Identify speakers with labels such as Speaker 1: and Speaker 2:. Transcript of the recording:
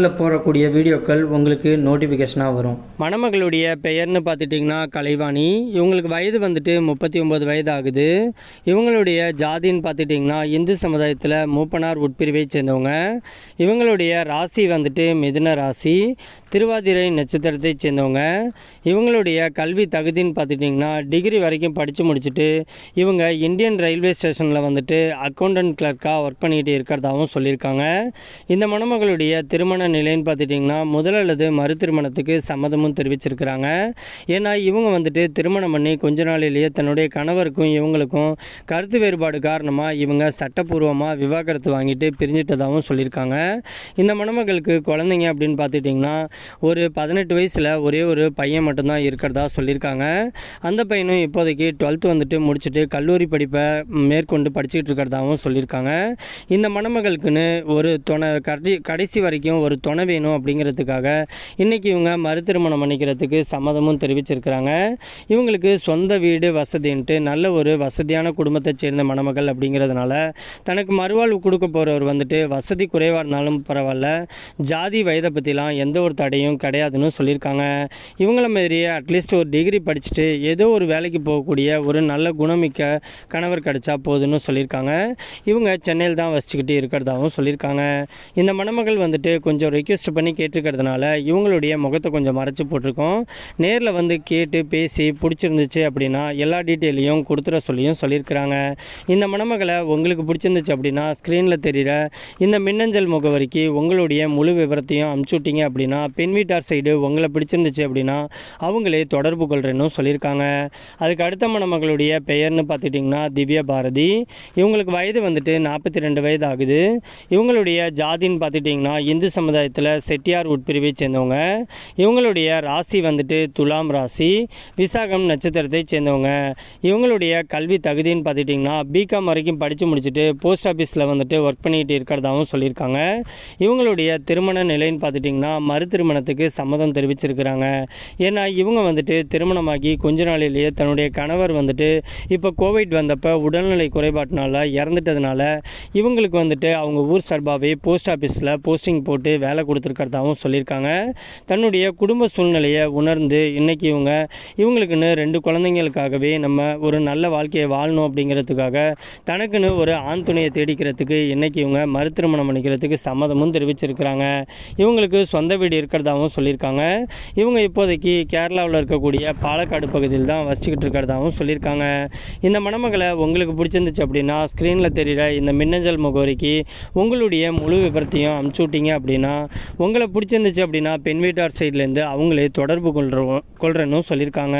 Speaker 1: சேனலில் போடக்கூடிய வீடியோக்கள் உங்களுக்கு நோட்டிஃபிகேஷனாக வரும். மணமகளுடைய பெயர்னு பார்த்துட்டிங்கன்னா கலைவாணி. இவங்களுக்கு வயது வந்துட்டு முப்பத்தி ஒம்பது வயது ஆகுது இவங்களுடைய ஜாதின்னு பார்த்துட்டிங்கன்னா இந்து சமுதாயத்தில் மூப்பனார் உட்பிரிவை சேர்ந்தவங்க. இவங்களுடைய ராசி வந்துட்டு மிதுன ராசி திருவாதிரை நட்சத்திரத்தை சேர்ந்தவங்க. இவங்களுடைய கல்வி தகுதின்னு பார்த்துட்டிங்கன்னா டிகிரி வரைக்கும் படித்து முடிச்சுட்டு இவங்க இந்தியன் ரயில்வே ஸ்டேஷனில் வந்துட்டு அக்கௌண்டன்ட் கிளர்க்காக ஒர்க் பண்ணிக்கிட்டு இருக்கிறதாகவும் சொல்லியிருக்காங்க. இந்த மணமகளுடைய திருமண நிலைன்னு பார்த்துட்டிங்கன்னா முதல் அல்லது மறு திருமணத்துக்கு சம்மதமும் தெரிவிச்சிருக்கிறாங்க. ஏன்னா இவங்க வந்துட்டு திருமணம் பண்ணி கொஞ்ச நாளிலேயே தன்னுடைய கணவருக்கும் இவங்களுக்கும் கருத்து வேறுபாடு காரணமாக இவங்க சட்டப்பூர்வமாக விவாகரத்து வாங்கிட்டு பிரிஞ்சிட்டதாகவும் சொல்லியிருக்காங்க. இந்த மணமகளுக்கு குழந்தைங்க அப்படின்னு பார்த்துட்டிங்கன்னா ஒரு பதினெட்டு வயசில் ஒரே ஒரு பையன் மட்டும்தான் இருக்கிறதா சொல்லியிருக்காங்க. அந்த பையனும் இப்போதைக்கு டுவெல்த்து வந்துட்டு முடிச்சுட்டு கல்லூரி படிப்பை மேற்கொண்டு படிச்சுக்கிட்டு இருக்கிறதாகவும் சொல்லியிருக்காங்க. இந்த மணமகளுக்குன்னு ஒரு துணை கடைசி கடைசி வரைக்கும் ஒரு துணை வேணும் அப்படிங்கிறதுக்காக இன்றைக்கி இவங்க மறுதிருமணம் பண்ணிக்கிறதுக்கு சம்மதமும் தெரிவிச்சிருக்கிறாங்க. இவங்களுக்கு சொந்த வீடு வசதின்ட்டு நல்ல ஒரு வசதியான குடும்பத்தை சேர்ந்த மணமகள் அப்படிங்கிறதுனால தனக்கு மறுவாழ்வு கொடுக்க போகிறவர் வந்துட்டு வசதி குறைவாக இருந்தாலும் பரவாயில்ல. ஜாதி வயதை பற்றிலாம் எந்த ஒரு தடையும் கிடையாதுன்னு சொல்லியிருக்காங்க. இவங்கள மாதிரியே அட்லீஸ்ட் ஒரு டிகிரி படிச்சுட்டு ஏதோ ஒரு வேலைக்கு போகக்கூடிய ஒரு நல்ல குணமிக்க கணவர் கிடைச்சா போதுன்னு சொல்லியிருக்காங்க. இவங்க சென்னையில் தான் வசிச்சுக்கிட்டு இருக்கிறதாகவும் சொல்லியிருக்காங்க. இந்த மணமகள் வந்துட்டு கொஞ்சம் ரெக்வெஸ்ட் பண்ணி கேட்டிருக்கிறதுனால இவங்களுடைய முகத்தை கொஞ்சம் மறைச்சி போட்டிருக்கோம். நேரில் வந்து கேட்டு பேசி பிடிச்சிருந்துச்சு அப்படின்னா எல்லா டீட்டெயிலையும் கொடுத்துட சொல்லியும் சொல்லியிருக்கிறாங்க. இந்த மணமகளை உங்களுக்கு பிடிச்சிருந்துச்சு அப்படின்னா ஸ்க்ரீனில் தெரிகிற இந்த மின்னஞ்சல் முகவரிக்கு உங்களுடைய முழு விவரத்தையும் அமுச்சு விட்டீங்க அப்படின்னா பெண் வீட்டார் சைடு உங்களை பிடிச்சிருந்துச்சு அப்படின்னா அவங்களே தொடர்பு கொள்கிறேன்னு சொல்லியிருக்காங்க. அதுக்கு அடுத்த மணமகளுடைய பெயர்னு பார்த்துட்டிங்கன்னா திவ்யா பாரதி. இவங்களுக்கு வயது வந்துட்டு நாற்பத்தி ரெண்டு வயது ஆகுது. இவங்களுடைய ஜாதின்னு பார்த்துட்டிங்கன்னா இந்து சமுதாய சமுதாயத்தில் செட்டியார் உட்பிரிவை சேர்ந்தவங்க. இவங்களுடைய ராசி வந்துட்டு துலாம் ராசி விசாகம் நட்சத்திரத்தை சேர்ந்தவங்க. இவங்களுடைய கல்வி தகுதின்னு பார்த்துட்டிங்கன்னா பிகாம் வரைக்கும் படித்து முடிச்சுட்டு போஸ்ட் ஆஃபீஸில் வந்துட்டு ஒர்க் பண்ணிக்கிட்டு இருக்கிறதாகவும் சொல்லியிருக்காங்க. இவங்களுடைய திருமண நிலைன்னு பார்த்துட்டிங்கன்னா மறு திருமணத்துக்கு சம்மதம் தெரிவிச்சிருக்கிறாங்க. ஏன்னா இவங்க வந்துட்டு திருமணமாகி கொஞ்ச நாளிலேயே தன்னுடைய கணவர் வந்துட்டு இப்போ கோவிட் வந்தப்போ உடல்நிலை குறைபாட்டினால இறந்துட்டதுனால இவங்களுக்கு வந்துட்டு அவங்க ஊர் சார்பாகவே போஸ்ட் ஆஃபீஸில் போஸ்டிங் போட்டு வேலை கொடுத்துருக்கிறதாகவும் சொல்லியிருக்காங்க. தன்னுடைய குடும்ப சூழ்நிலையை உணர்ந்து இன்னைக்கு இவங்க இவங்களுக்குன்னு ரெண்டு குழந்தைங்களுக்காகவே நம்ம ஒரு நல்ல வாழ்க்கையை வாழணும் அப்படிங்கிறதுக்காக தனக்குன்னு ஒரு ஆண் துணையை தேடிக்கிறதுக்கு இன்றைக்கி இவங்க மறு திருமணம் பண்ணிக்கிறதுக்கு சம்மதமும் தெரிவிச்சிருக்கிறாங்க. இவங்களுக்கு சொந்த வீடு இருக்கிறதாகவும் சொல்லியிருக்காங்க. இவங்க இப்போதைக்கு கேரளாவில் இருக்கக்கூடிய பாலக்காடு பகுதியில் தான் வசிச்சுக்கிட்டு இருக்கிறதாகவும் சொல்லியிருக்காங்க. இந்த மணமகளை உங்களுக்கு பிடிச்சிருந்துச்சு அப்படின்னா ஸ்க்ரீனில் தெரிகிற இந்த மின்ன மின்னஞ்சல் முகவரிக்கு உங்களுடைய முழு விபரத்தையும் அமுச்சு விட்டீங்க அப்படின்னா உங்களை பிடிச்சிருந்துச்சு அப்படின்னா பெண் வீட்டார் சைட்லேருந்து அவங்களே தொடர்பு கொள்கிறோம் கொள்கிறேன்னு சொல்லியிருக்காங்க.